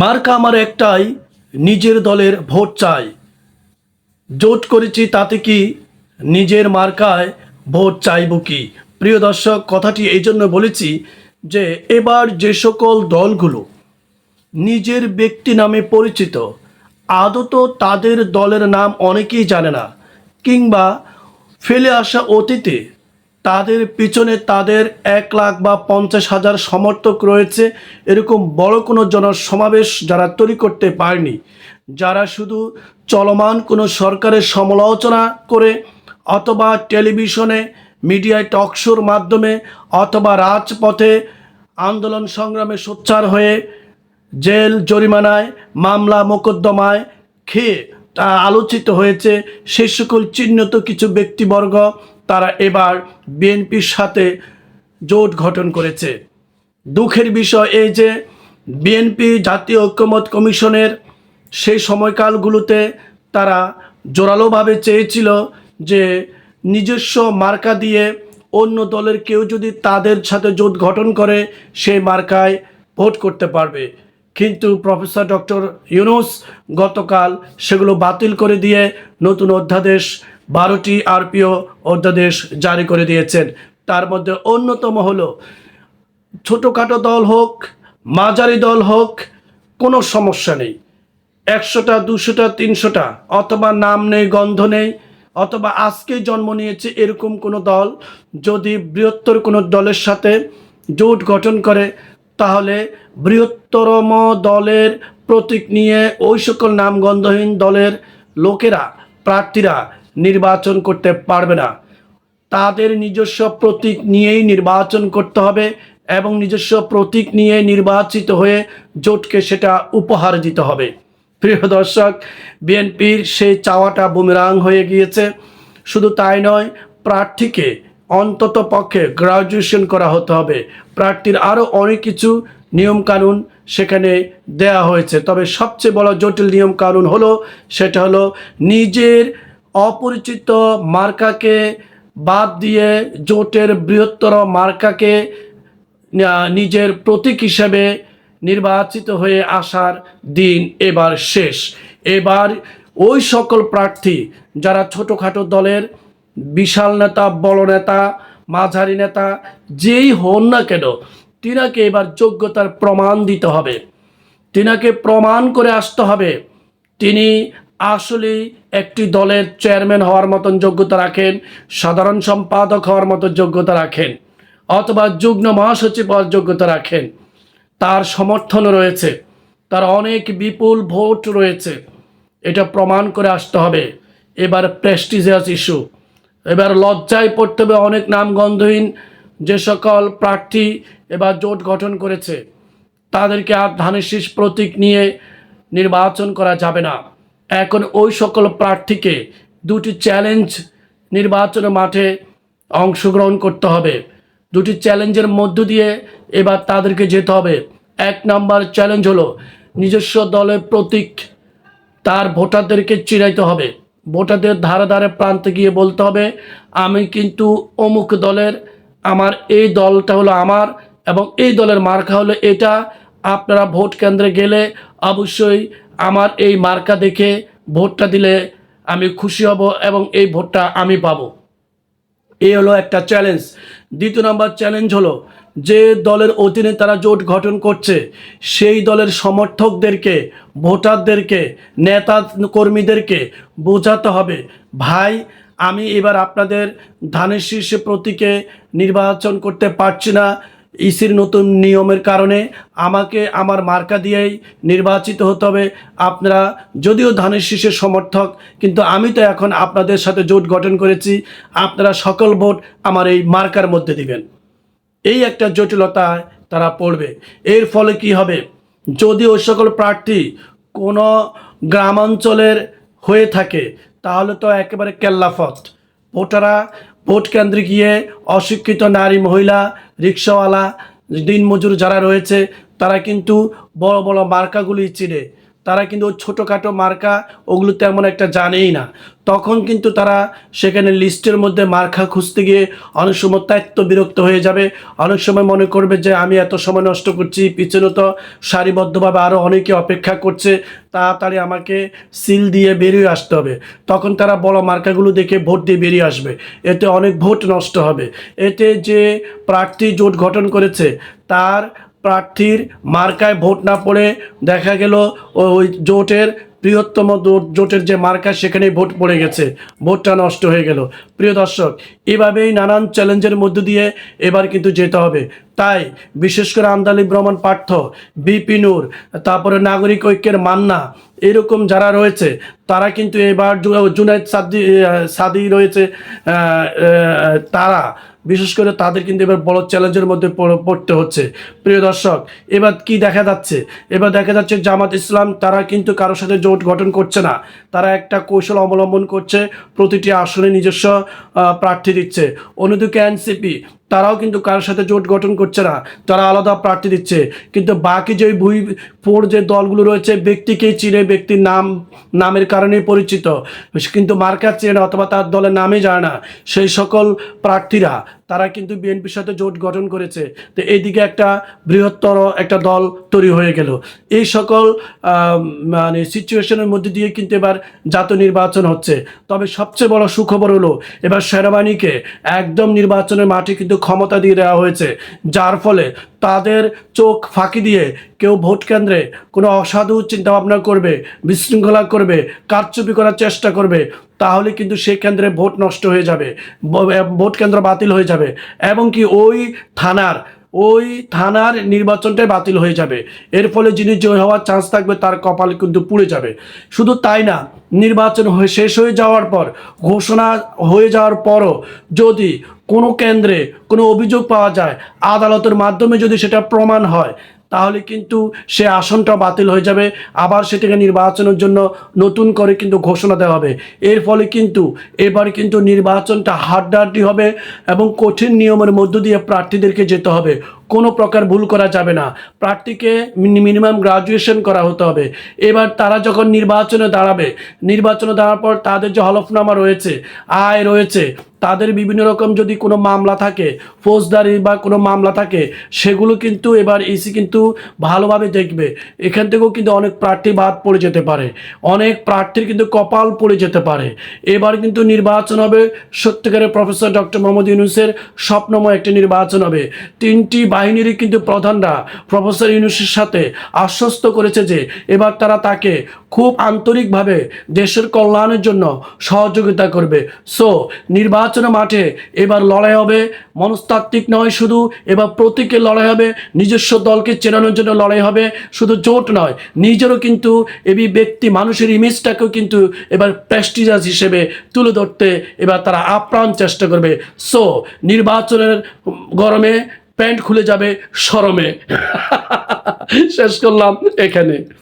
মার্কা আমার একটাই, নিজের দলের ভোট চাই। জোট করেছি তাতে কি নিজের মার্কায় ভোট চাইব কি? প্রিয় দর্শক, কথাটি এই জন্য বলেছি যে এবার যে সকল দলগুলো নিজের ব্যক্তি নামে পরিচিত, আদত তাদের দলের নাম অনেকেই জানে না, কিংবা ফেলে আসা অতীতে তাদের পিছনে তাদের এক লাখ বা পঞ্চাশ হাজার সমর্থক রয়েছে। এরকম বড় কোনো জনসমাবেশ যারা তৈরি করতে পারেনি। যারা শুধু চলমান কোনো সরকারের সমালোচনা করে অথবা টেলিভিশনে, মিডিয়ায় টকশোর মাধ্যমে অথবা রাজপথে আন্দোলন সংগ্রামে সোচ্চার হয়ে জেল, জরিমানায়, মামলা, মোকদ্দমায় খেয়ে তা আলোচিত হয়েছে। সেই সকল চিহ্নিত কিছু ব্যক্তিবর্গ তারা এবার বিএনপির সাথে জোট গঠন করেছে। দুঃখের বিষয় এই যে বিএনপি জাতীয় ঐক্যমত কমিশনের সেই সময়কালগুলোতে তারা জোরালোভাবে চেয়েছিল যে নিজস্ব মার্কা দিয়ে অন্য দলের কেউ যদি তাদের সাথে জোট গঠন করে সেই মার্কায় ভোট করতে পারবে। কিন্তু প্রফেসর ডক্টর ইউনুস গতকাল সেগুলো বাতিল করে দিয়ে নতুন অধ্যাদেশ বারোটি আরপিও অধ্যাদেশ জারি করে দিয়েছেন। তার মধ্যে অন্যতম হলো, ছোটোখাটো দল হোক, মাঝারি দল হোক, কোনো সমস্যা নেই। একশোটা, দুশোটা, তিনশোটা, অথবা নাম নেই, গন্ধ নেই, অথবা আজকেই জন্ম নিয়েছে এরকম কোনো দল, যদি বৃহত্তর কোনো দলের সাথে জোট গঠন করে, তাহলে বৃহত্তরম দলের প্রতীক নিয়ে ওই সকল নামগন্ধহীন দলের লোকেরা, প্রার্থীরা নির্বাচন করতে পারবে না। তাদের নিজস্ব প্রতীক নিয়েই নির্বাচন করতে হবে এবং নিজস্ব প্রতীক নিয়ে নির্বাচিত হয়ে জোটকে সেটা উপহার দিতে হবে। প্রিয় দর্শক, বিএনপির সেই চাওয়াটা বুমেরাং হয়ে গিয়েছে। শুধু তাই নয়, প্রার্থীকে অন্তত পক্ষে গ্রাজুয়েশন করা হতে হবে। প্রার্থীর আরও অনেক কিছু নিয়মকানুন সেখানে দেয়া হয়েছে। তবে সবচেয়ে বড় জটিল নিয়মকানুন হলো, সেটা হলো নিজের অপরিচিত মার্কাকে বাদ দিয়ে জোটের বৃহত্তর মার্কাকে নিজের প্রতীক হিসেবে নির্বাচিত হয়ে আসার দিন এবার শেষ। এবার ওই সকল প্রার্থী যারা ছোটোখাটো দলের বিশাল নেতা, বড় নেতা, মাঝারি নেতা, যেই হন না কেন, তিনাকে এবার যোগ্যতার প্রমাণ দিতে হবে। তিনাকে প্রমাণ করে আসতে হবে। তিনি আসলেই একটি দলের চেয়ারম্যান হওয়ার মতন যোগ্যতা রাখেন, সাধারণ সম্পাদক হওয়ার মতো যোগ্যতা রাখেন, অথবা যুগ্ম মহাসচিব হওয়ার যোগ্যতা রাখেন। তার সমর্থন রয়েছে, তার অনেক বিপুল ভোট রয়েছে। এটা প্রমাণ করে আসতে হবে, এবার প্রেস্টিজিয়াস ইস্যু। এবার লজ্জায় পড়তে হবে অনেক নামগন্ধহীন যে সকল প্রার্থী এবার জোট গঠন করেছে। তাদেরকে আর ধানের শীষ প্রতীক নিয়ে নির্বাচন করা যাবে না। এখন ওই সকল প্রার্থীকে দুটি চ্যালেঞ্জ নির্বাচনের মাঠে অংশগ্রহণ করতে হবে। দুটি চ্যালেঞ্জের মধ্য দিয়ে এবার তাদেরকে যেতে হবে। এক নম্বর চ্যালেঞ্জ হলো নিজস্ব দলের প্রতীক তার ভোটারদেরকে চিরাইতে হবে। ভোটারদের ধারে ধারে প্রান্তে গিয়ে বলতে হবে, আমি কিন্তু অমুক দলের, আমার এই দলটা হলো আমার এবং এই দলের মার্কা হলো এটা। আপনারা ভোট কেন্দ্রে গেলে অবশ্যই আমার এই মার্কা দেখে ভোটটা দিলে আমি খুশি হব এবং এই ভোটটা আমি পাবো। এই হলো একটা চ্যালেঞ্জ দ্বিতীয় নম্বর চ্যালেঞ্জ হলো, যে দলের অধীনে তারা জোট গঠন করছে, সেই দলের সমর্থকদেরকে, ভোটারদেরকে, নেতা কর্মীদেরকে বোঝাতে হবে। ভাই, আমি এবার আপনাদের ধানের শীর্ষে প্রতীকে নির্বাচন করতে পারছি না। ইসির নতুন নিয়মের কারণে আমাকে আমার মার্কা দিয়েই নির্বাচিত হতে হবে। আপনারা যদিও ধানের শীষের সমর্থক, কিন্তু আমি তো এখন আপনাদের সাথে জোট গঠন করেছি। আপনারা সকল ভোট আমার এই মার্কার মধ্যে দিবেন। এই একটা জটিলতায় তারা পড়বে। এর ফলে কি হবে? যদি ওই সকল প্রার্থী কোনো গ্রামাঞ্চলের হয়ে থাকে, তাহলে তো একেবারে কেল্লাফত। ভোটাররা ভোট কেন্দ্রে গিয়ে অশিক্ষিত নারী, মহিলা, রিক্সাওয়ালা, দিনমজুর যারা রয়েছে, তারা কিন্তু বড় বড় মার্কাগুলি চিনে। তারা কিন্তু ছোটোখাটো মার্কা ওগুলো তেমন একটা জানেই না। তখন কিন্তু তারা সেখানে লিস্টের মধ্যে মার্কা খুঁজতে গিয়ে অনেক সময় ত্যাক্ত বিরক্ত হয়ে যাবে। অনেক সময় মনে করবে যে, আমি এত সময় নষ্ট করছি, পিছনে তো সারিবদ্ধভাবে আরও অনেকে অপেক্ষা করছে, তাড়াতাড়ি আমাকে সিল দিয়ে বেরিয়ে আসতে হবে। তখন তারা বড় মার্কাগুলো দেখে ভোট দিয়ে বেরিয়ে আসবে। এতে অনেক ভোট নষ্ট হবে। এতে যে প্রার্থী জোট গঠন করেছে, তার প্রার্থীর মার্কায় ভোট না পড়ে দেখা গেল ওই জোটের বৃহত্তম জোটের যে মার্কা সেখানেই ভোট পড়ে গেছে। ভোটটা নষ্ট হয়ে গেল। প্রিয় দর্শক, এভাবেই নানান চ্যালেঞ্জের মধ্য দিয়ে এবার কিন্তু যেতে হবে। তাই বিশেষ করে আমদালি ভ্রমণ পার্থ, বিপি নূর, তারপরে নাগরিক ঐক্যের মান্না, এরকম যারা রয়েছে, তারা কিন্তু এবার জুনাইদ সাদি সাদি রয়েছে তারা। বিশেষ করে তাদের কিন্তু এবার বড় চ্যালেঞ্জের মধ্যে পড়- পড়তে হচ্ছে। প্রিয় দর্শক, এবার কি দেখা যাচ্ছে? এবার দেখা যাচ্ছে জামাত ইসলাম, তারা কিন্তু কারোর সাথে জোট গঠন করছে না। তারা একটা কৌশল অবলম্বন করছে, প্রতিটি আসনে নিজস্ব প্রার্থী দিচ্ছে। অন্যদিকে এনসিপি তারাও কিন্তু কারোর সাথে জোট গঠন করছে না। তারা আলাদা প্রার্থী দিচ্ছে। কিন্তু বাকি যে ভুই ফোর যে দলগুলো রয়েছে, ব্যক্তিকেই চিনে, ব্যক্তির নাম, নামের কারণেই পরিচিত। কিন্তু মার্কার চেনে অথবা তার দলের নামে যায় না। সেই সকল প্রার্থীরা তারা কিন্তু বিএনপির সাথে জোট গঠন করেছে। তো এইদিকে একটা বৃহত্তর একটা দল তৈরি হয়ে গেল। এই সকল মানে সিচুয়েশনের মধ্যে দিয়ে কিন্তু এবার জাতীয় নির্বাচন হচ্ছে। তবে সবচেয়ে বড় সুখবর হলো, এবার সেনাবাহিনীকে একদম নির্বাচনের মাঠে কিন্তু ক্ষমতা দিয়ে দেওয়া হয়েছে। যার ফলে তাদের চোখ ফাঁকি দিয়ে কেউ ভোট কেন্দ্রে কোনো অসাধু চিন্তাভাবনা করবে, বিশৃঙ্খলা করবে, কারচুপি করার চেষ্টা করবে, তাহলে কিন্তু সেই কেন্দ্রে ভোট নষ্ট হয়ে যাবে ভোট কেন্দ্র বাতিল হয়ে যাবে। এবং কি ওই থানার ওই থানার নির্বাচনটাই বাতিল হয়ে যাবে। এর ফলে যিনি জয় হওয়ার চান্স থাকবে, তার কপাল কিন্তু পুড়ে যাবে। শুধু তাই না, নির্বাচন হয়ে শেষ হয়ে যাওয়ার পর, ঘোষণা হয়ে যাওয়ার পরও যদি কোনো কেন্দ্রে কোনো অভিযোগ পাওয়া যায়, আদালতের মাধ্যমে যদি সেটা প্রমাণ হয় তাহলে কিন্তু সে আসনটা বাতিল হয়ে যাবে। আবার সেটাকে নির্বাচনের জন্য নতুন করে কিন্তু ঘোষণা দেওয়া হবে। এর ফলে কিন্তু এবার কিন্তু নির্বাচনটা হাড্ডাহাড্ডি হবে এবং কঠিন নিয়মের মধ্য দিয়ে প্রার্থীদেরকে যেতে হবে। কোনো প্রকার ভুল করা যাবে না। প্রার্থীকে মিনিমাম গ্রাজুয়েশন করা হতে হবে। এবার তারা যখন নির্বাচনে দাঁড়াবে, নির্বাচনে দাঁড়ার পর তাদের যে হলফনামা রয়েছে, আয় রয়েছে তাদের বিভিন্ন রকম যদি কোনো মামলা থাকে, ফৌজদারি বা কোনো মামলা থাকে, সেগুলো কিন্তু এবার ইসি কিন্তু ভালোভাবে দেখবে। এখান থেকেও কিন্তু অনেক প্রার্থী বাদ পড়ে যেতে পারে। অনেক প্রার্থীর কিন্তু কপাল পড়ে যেতে পারে। এবার কিন্তু নির্বাচন হবে। সত্যিকারের প্রফেসর ডক্টর মোহাম্মদ ইউনুসের স্বপ্নময় একটি নির্বাচন হবে। তিনটি বাহিনীরই কিন্তু প্রধানরা প্রফেসর ইউনুসের সাথে আশ্বস্ত করেছে যে, এবার তারা তাকে খুব আন্তরিকভাবে দেশের কল্যাণের জন্য সহযোগিতা করবে। সো নির্বাচনের মাঠে এবার লড়াই হবে। মনস্তাত্ত্বিক নয় শুধু, এবার প্রতীকের লড়াই হবে। নিজস্ব দলকে চেনানোর জন্য লড়াই হবে। শুধু জোট নয়, নিজেরও কিন্তু এবি ব্যক্তি, মানুষের ইমেজটাকেও কিন্তু এবার প্রেস্টিজাস হিসেবে তুলে ধরতে এবার তারা আপ্রাণ চেষ্টা করবে। সো নির্বাচনের গরমে প্যান্ট খুলে যাবে সরমে। শেষ করলাম এখানে।